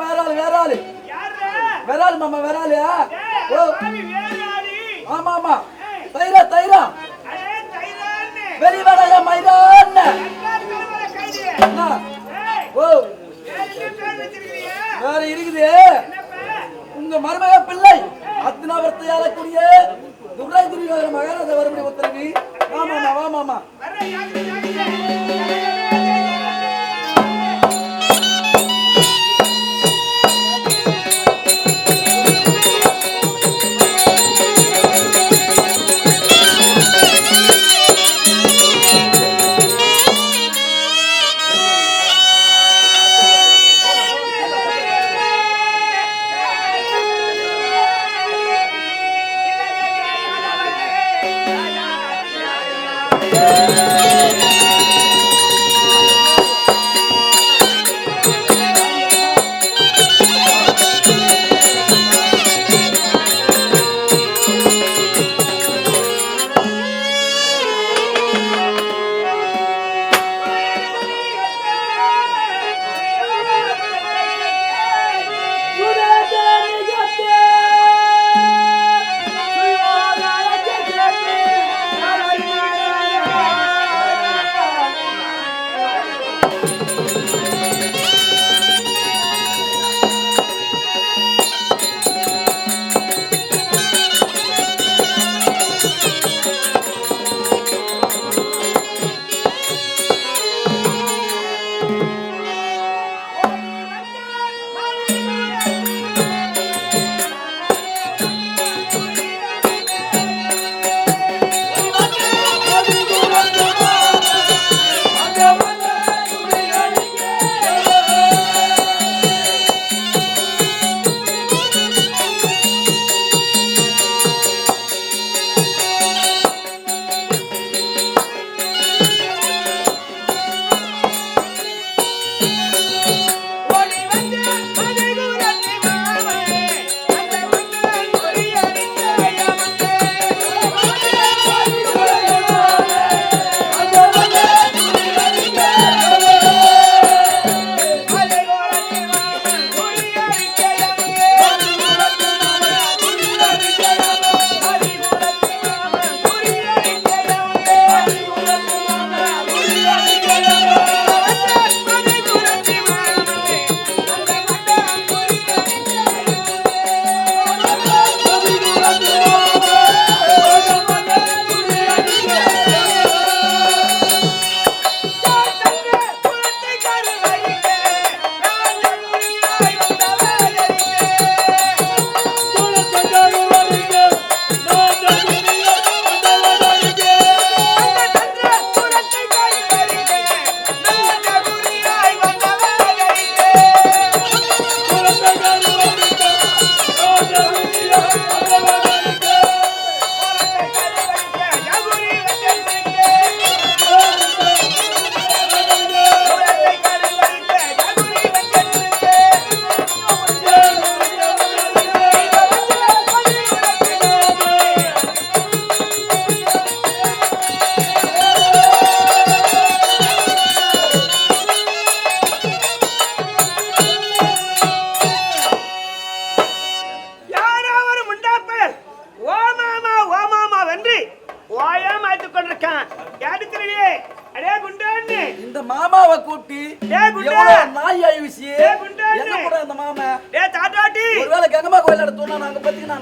வேற ஆளு வேற மாமா வேற ஆளு ஆமா ஆமா. தைரா தைரா. வெளி வேலையா மைரான் ஓ. வேற இருக்குது. உங்க மருமக பிள்ளை. அத்தினாவரத்தை ஏறக்கூடிய துரை துரியோதன மகாராஜா வரும்படி உத்தரவு ஆமாமா ஆமாமா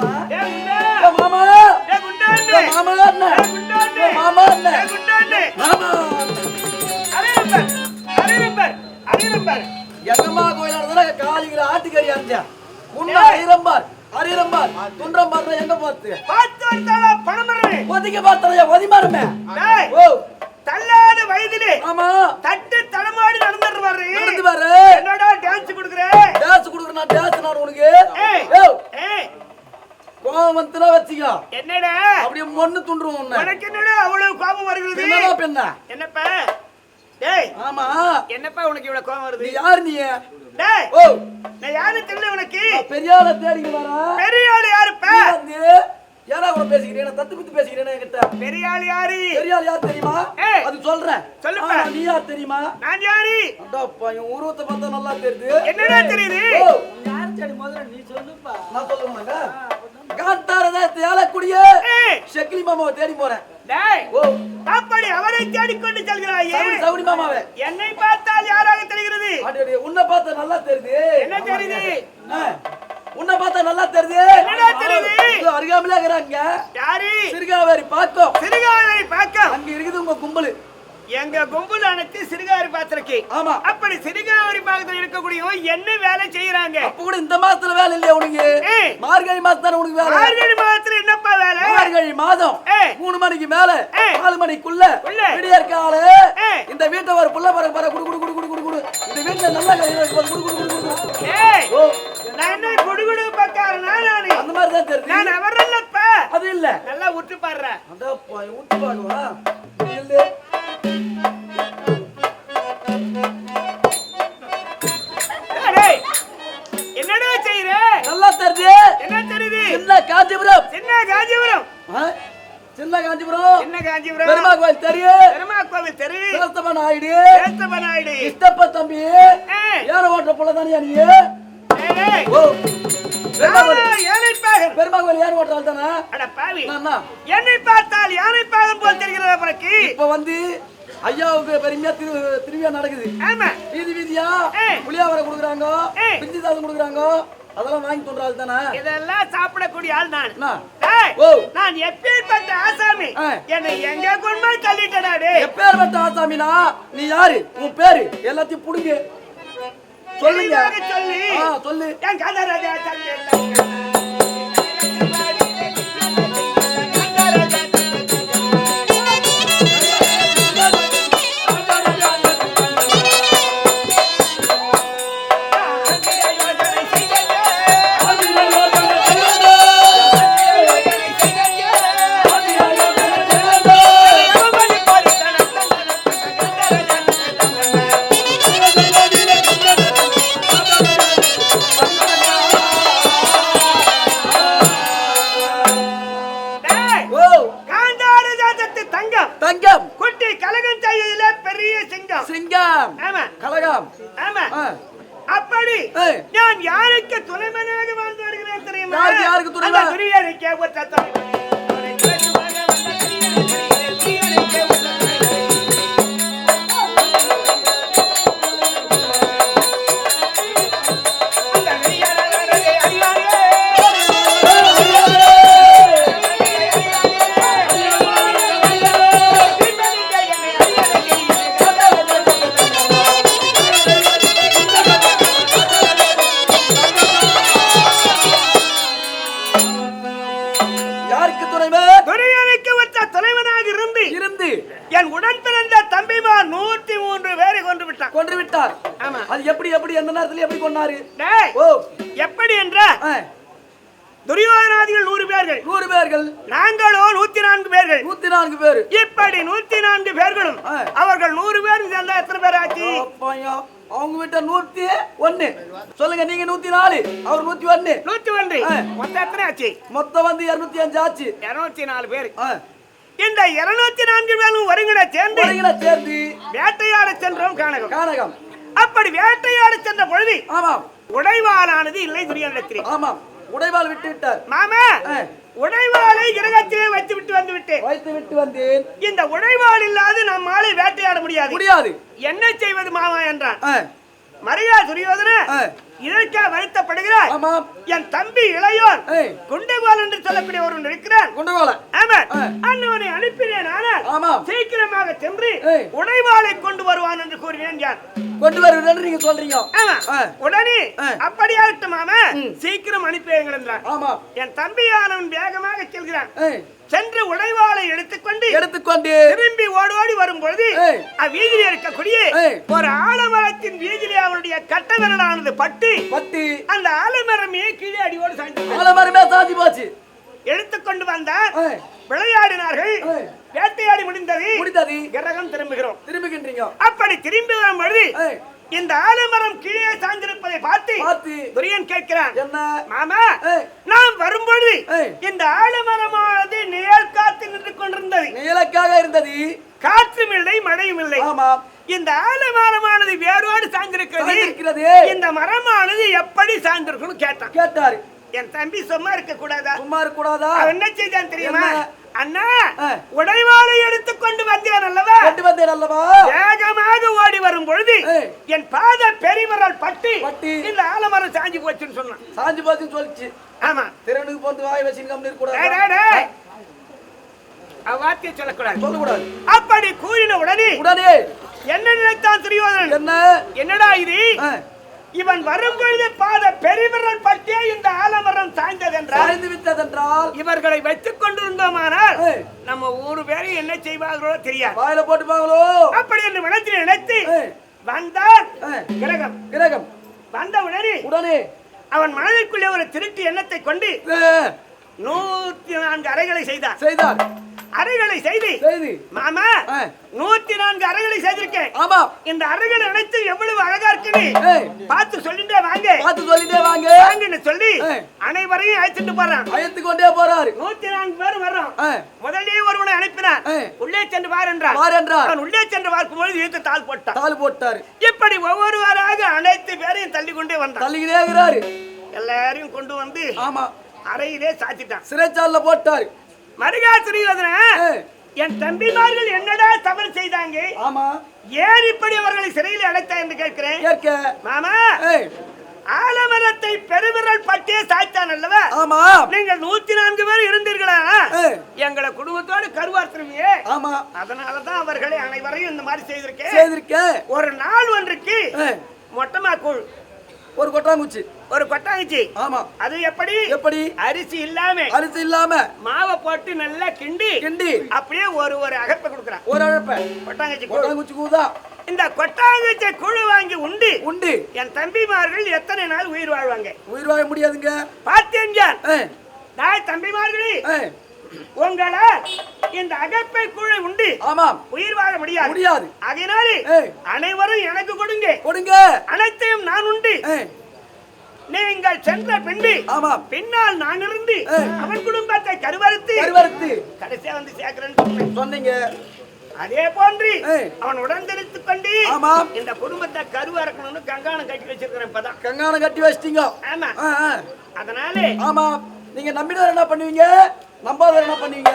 மாமா. டே குண்டான்னு ஏ மாமா என்ன? டே குண்டான்னு ஏ மாமா என்ன? டே குண்டான்னு மாமா. அரியரம்பர் அரியரம்பர் அரியரம்பர் கங்கம்மா கோயில் எடுத்தா காலிகளை ஆட்டுக்கறி அரைஞ்சா உன்ன. அரிரம்பார் அரிரம்பார் துன்றம்பார் எங்க பார்த்து? பார்த்து வந்தாளா பணம் மரணி ஒதுக்கி பார்த்தலையா ஒதிமாருமே டேய் ஓ. தள்ளாத வயதிலே ஆமா தட்டு தடமாடி நடந்துடுவாரு. நடந்து பாரு என்னடா டான்ஸ் குடுக்குற டேஸ் குடுக்குறேன் டேஸ் நான் உனக்கு ஏய் ஏ ஏய் வந்துனா வச்சுக்கோ. என்னடா? அப்படியே மண்ணு துண்டுருவோம் உன்னை. உனக்கு என்னடா அவ்வளவு கோபம் வருகிறது? என்னடா பெண்ணா என்னப்பா? டேய். ஆமா. என்னப்பா உனக்கு இவ்வளவு கோபம் நீ வருது யார் நீ? டேய். ஓ. நான் யாரு தெரியல உனக்கு. நான் பெரியாள தேடிக்கு வரா பெரிய ஆளு யாருப்பா? நீ ஏடா கூட பேசிக்கிறேன் தத்து பித்து பேசிக்கிறேன் என்கிட்ட? பெரிய ஆளு யாரு? பெரியாள் யார் தெரியுமா. அது சொல்றேன். சொல்லுப்பா. நீ யார் தெரியுமா? நான் யாரு? அடாப்பா என் உருவத்தை பார்த்தா நல்லா தெரியுது. என்னடா தெரியுது? யார் சரி முதல்ல நீ சொல்லுப்பா. நான் சொல்லுவாங்க காந்தாரதத்தை ஆளக்கூடிய ஏய், ஷெக்லி மாமாவை தேடி போறேன். ஓ. அப்படி அவரை தேடிக்கொண்டு செல்கிறாயே. சவுடி மாமாவே. என்னை பார்த்தால் யாராக தெரிகிறது? உன்னை பார்த்தா நல்லா தெரியுது. என்ன தெரியுது? உன்னை பார்த்தா நல்லா தெரியுது. என்னடா தெரியுது? இதோ அருகாமையில இருக்கிறாங்க. யாரு? சிறுகாவேரி பாக்கம். சிறுகாவை பார்க்க அங்க இருக்குது உங்க கும்பலு. எங்க கும்பல் அனைத்து சிறுகாரி பாத்திரக்கு ஆமா. அப்படி சிறுகாவரி பாகத்தில் இருக்கக்கூடிய என்ன வேலை செய்யறாங்க அப்ப கூட இந்த மாசத்துல வேலை இல்லையா உனக்கு. மார்கழி மாசம் உனக்கு வேலை? மார்கழி மாதத்துல என்னப்பா வேலை? மார்கழி மாதம். மூணு மணிக்கு மேல. நாலு மணிக்குள்ள கால ஏய். இந்த வீட்டை ஒரு புள்ள பற பற குடு குடு குடு குடு குடு குடு. இந்த வீட்டுல நல்லா குடு குடு குடு குடு குடு. ஏய் நான் என்ன குடுகுடு பக்காரனா நானு? அந்த மாதிரி தான் தெரியுது. நான் அவரல்லப்பா. அது இல்ல. நல்லா உற்று பாடுறேன் அடப்பா ஊத்து பாடுவா இல்ல காஞ்சிபுரம். சின்ன காஞ்சிபுரம்? சின்ன காஞ்சிபுரம். சின்ன காஞ்சிபுரம். பெருமா கோயில் தெரியும் பெருமா கோவில் தெரு. சிரஸ்தமன் ஆயிடு சேஸ்தப நாயுடு. இஷ்டப்ப தம்பி. ஏற ஓட்டுற புள்ள தானே நீ. ஓ. பெருமா கோயில் ஆமா, ஏழைப்பாகன். பெருமா கோயில் ஏற ஓட்டுற ஆள் தானே? அட பாவி. அண்ணா, என்னை? பார்த்தால் யானைப்பாகன் போல் தெரிகிறது பிறகு இப்ப வந்து ஐயாவுக்கு பெருமையா திரு திருவிழா நடக்குது. வீதி வீதியா. புளியாவரை கொடுக்குறாங்க. பிஞ்சி சாதம் கொடுக்குறாங்க. அதெல்லாம் வாங்கி ஆள் தானே இதெல்லாம் சாப்பிடக்கூடிய ஆள் நான். நான் எப்பேற்பட்ட ஆசாமி. என்னை எங்க கொண்டு போய் தள்ளிட்டடா டேய் எப்பேற்பட்ட ஆசாமினா? நீ யாரு? உன் பேரு? எல்லாத்தையும் புடுங்க. சொல்லுங்க. சொல்லி. சொல்லு. என் கதை ராஜா என் உடன் பிறந்த தம்பிமார் நூத்தி மூன்று பேரை கொண்டு விட்டான் கொன்று விட்டார் ஆமா. அது எப்படி எப்படி எந்த நேரத்துல எப்படி கொண்டாரு ஓ. எப்படி என்ற? துரியோதனாதிகள் நூறு பேர்கள். நூறு பேர்கள். நாங்களோ நூத்தி நான்கு பேர்கள். நூத்தி நான்கு பேரு. இப்படி நூத்தி நான்கு பேர்களும். அவர்கள் நூறு பேரும் சேர்ந்தா எத்தனை பேர் ஆச்சு? அவங்க வீட்ட நூத்தி ஒண்ணு. சொல்லுங்க நீங்க நூத்தி நாலு அவர் நூத்தி ஒண்ணு. நூத்தி ஒன்று. மொத்தம் எத்தனை ஆச்சு? மொத்தம் வந்து இருநூத்தி அஞ்சு ஆச்சு. இருநூத்தி நாலு பேர். இந்த இருநூத்தி நான்கு பேரும் ஒருங்கிட சேர்ந்து சேர்ந்து வேட்டையாட சென்றோம் காணகம் கானகம். அப்படி வேட்டையாட சென்ற பொழுது ஆமாம். உடைவாளானது இல்லை துரியோதனத்திலே. ஆமாம். உடைவாள் விட்டு விட்டார். மாமா உடைவாளை கிரகத்திலே வைத்து விட்டு வந்து விட்டேன். வைத்து விட்டு வந்தேன். இந்த உடைவாள் இல்லாது நம்மாலே வேட்டையாட முடியாது. முடியாது. என்ன செய்வது மாமா என்றான். மரியா துரியோதன இதற்கா வருத்தப்படுகிறார் என் தம்பி இளையோன் ஏய். குண்டகோல் என்று சொல்லக்கூடிய ஒருவன் இருக்கிறான் கொண்டு ஆமா. அண்ணவனை அனுப்பினேன் ஆனால் சீக்கிரமாக சென்று. உடைவாளை கொண்டு வருவான் என்று கூறினேன் யார்? கொண்டு வருவேன் நீங்க சொல்றீங்க. ஆமா. உடனே. அப்படியாகட்டும் மாமா. சீக்கிரம் அனுப்பி வையுங்கள் என்றான் ஆமாம் என் தம்பியானவன் வேகமாக செல்கிறான். சென்று உடைவாளை எடுத்துக்கொண்டு எடுத்துக்கொண்டு திரும்பி ஓடி ஓடி வரும் பொழுது. வீதியில இருக்கக்கூடிய. ஒரு ஆலமரத்தின் வீதியிலே அவனுடைய கட்ட விரலானது பட்டு பட்டி. அந்த ஆலமரமே கீழே அடியோடு சாய்ந்து ஆலமரமே சாஞ்சி போச்சு. எடுத்துக்கொண்டு வந்தார் ஏய், விளையாடினார்கள். வேட்டையாடி முடிந்தது. முடிந்தது. கிரகம் திரும்புகிறோம். திரும்புகின்றீங்க. அப்படி திரும்பி வரும் பொழுது இந்த ஆலமரம் கீழே சாய்ந்திருப்பதை பார்த்து துரியன் கேட்கிறான் என்ன? மாமா நாம் வரும்பொழுது. இந்த ஆலமரமானது நிழல் காத்து நின்று கொண்டிருந்தது. நீலக்காக இருந்தது. காற்றும் இல்லை மழையும் இல்லை. ஆமாம் இந்த ஆலமரமானது வேரோடு சாய்ந்திருக்கிறது. இந்த மரமானது எப்படி சாய்ந்திருக்கும்னு கேட்டான். கேட்டாரு. என் தம்பி சும்மா இருக்க கூடாதா சும்மா இருக்க கூடாதா என்ன செய்தான் தெரியுமா? அண்ணா. உடைவாளை எடுத்துக்கொண்டு வந்தேன் அல்லவா? கொண்டு வந்தேன் அல்லவா? வேகமாக ஓடி வரும் பொழுது. என் பாத பெரிமரல் பட்டி பட்டி. இந்த ஆலமரம் சாஞ்சி போச்சுன்னு சொன்னான். சாஞ்சி போச்சுன்னு சொல்லிச்சு. ஆமா. திறனுக்கு போந்து வாய் வச்சு டேய். அவ வார்த்தையை சொல்லக்கூடாது. சொல்லக்கூடாது. அப்படி கூறின உடனே உடனே. என்ன நினைத்தான் துரியோதனன்? என்ன? என்னடா இது? இவன் வரும் பொழுது பாத பெரிமரல் பட்டியே இந்த ஆலமரம் சாய்ந்ததென்றால் சாய்ந்து விட்டதென்றால் இவர்களை வைத்துக் கொண்டிருந்தோமானால். நம்ம ஊரு பேரும் என்ன செய்வார்களோ தெரியாது. வாயில போட்டுப்பாங்களோ அப்படி என்று மனத்தில் நினைத்து ஏய். கிரகம். கிரகம். வந்த உடனே உடனே? அவன் மனதிற்குள்ளே ஒரு திருட்டு எண்ணத்தை கொண்டு நூத்தி நான்கு அறைகளை செய்தான். செய்தார் அறைகளை செய்து. மாமா. நூத்தி நான்கு அறைகளை செய்திருக்கேன். ஆமா. இந்த அறைகள் அனைத்து எவ்வளவு அழகா இருக்குன்னு. பார்த்து சொல்லிட்டே வாங்க. பார்த்து சொல்லிட்டே வாங்க. வாங்கன்னு சொல்லி. அனைவரையும் அழைச்சிட்டு போறான். அழைத்து கொண்டே போறாரு. நூத்தி நான்கு பேரும் வர்றோம். முதல்லயே ஒருவனை அனுப்பினான். ஏய். உள்ளே சென்று பார் என்றான். பார் என்றார். அவன் உள்ளே சென்று பார்க்கும் பொழுது இழுத்து தாள் போட்டான். தாள் போட்டாரு. இப்படி ஒவ்வொருவராக அனைத்து பேரையும் தள்ளி கொண்டே வந்தான். தள்ளிக்கிட்டே எல்லாரையும் கொண்டு வந்து ஆமா. அறையிலே சாத்திட்டான். சிறைச்சாலைல போட்டாரு. மருகா ஏய். என் தம்பிமார்கள் என்னடா தவறு செய்தாங்க? ஆமா. ஏன் இப்படி அவர்களை சிறையில் அடைத்தா என்று கேட்கிறேன்? கேட்க. மாமா ஆலமரத்தை பெருவிரல் பட்டியே சாய்த்தான் அல்லவா? ஆமா. நீங்கள் நூத்தி நான்கு பேர் இருந்தீர்களா. எங்களை குடும்பத்தோடு கருவார்த்திருவியே. ஆமா. அதனாலதான் அவர்களை அனைவரையும் இந்த மாதிரி செய்திருக்கேன். செய்திருக்க ஒரு நாள் ஒன்றுக்கு மொட்டமா கூழ் ஒரு கொட்டாங்குச்சி ஒரு கொட்டாங்குச்சி ஆமா. அது எப்படி? எப்படி? அரிசி இல்லாம. அரிசி இல்லாம. மாவை போட்டு நல்லா கிண்டி கிண்டி. அப்படியே ஒரு ஒரு அகப்பை கொடுக்குறான். ஒரு அழப்ப கொட்டாங்குச்சி கொட்டாங்குச்சி கூதா இந்த கொட்டாங்குச்சி குழு வாங்கி உண்டு. உண்டு. என் தம்பிமார்கள் எத்தனை நாள் உயிர் வாழ்வாங்க? உயிர் வாழ முடியாதுங்க. பார்த்தேன் நான் தம்பிமார்களே. ஏய், உங்களை இந்த அகப்பை குழு உண்டு. ஆமாம். உயிர் வாழ முடியாது. முடியாது. அதனாலே. அனைவரும் எனக்கு கொடுங்க. கொடுங்க. அனைத்தையும் நான் உண்டு. நீங்கள் சென்ற பின்பு ஆமாம். பின்னால் நான் இருந்து. அவன் குடும்பத்தை கருவறுத்து கருவறுத்து. கடைசியா வந்து சேர்க்கிறேன்னு சொன்னீங்க. அதே போன்று. அவன் உடன்தெடுத்து கொண்டு ஆமாம். இந்த குடும்பத்தை கருவறக்கணும்னு கங்காணம் கட்டி வச்சிருக்கிறேன் இப்பதான். கங்காணம் கட்டி வச்சிட்டீங்க. ஆமா. அதனாலே ஆமாம். நீங்க நம்பினவர் என்ன பண்ணுவீங்க? நம்பாதவர் என்ன பண்ணுவீங்க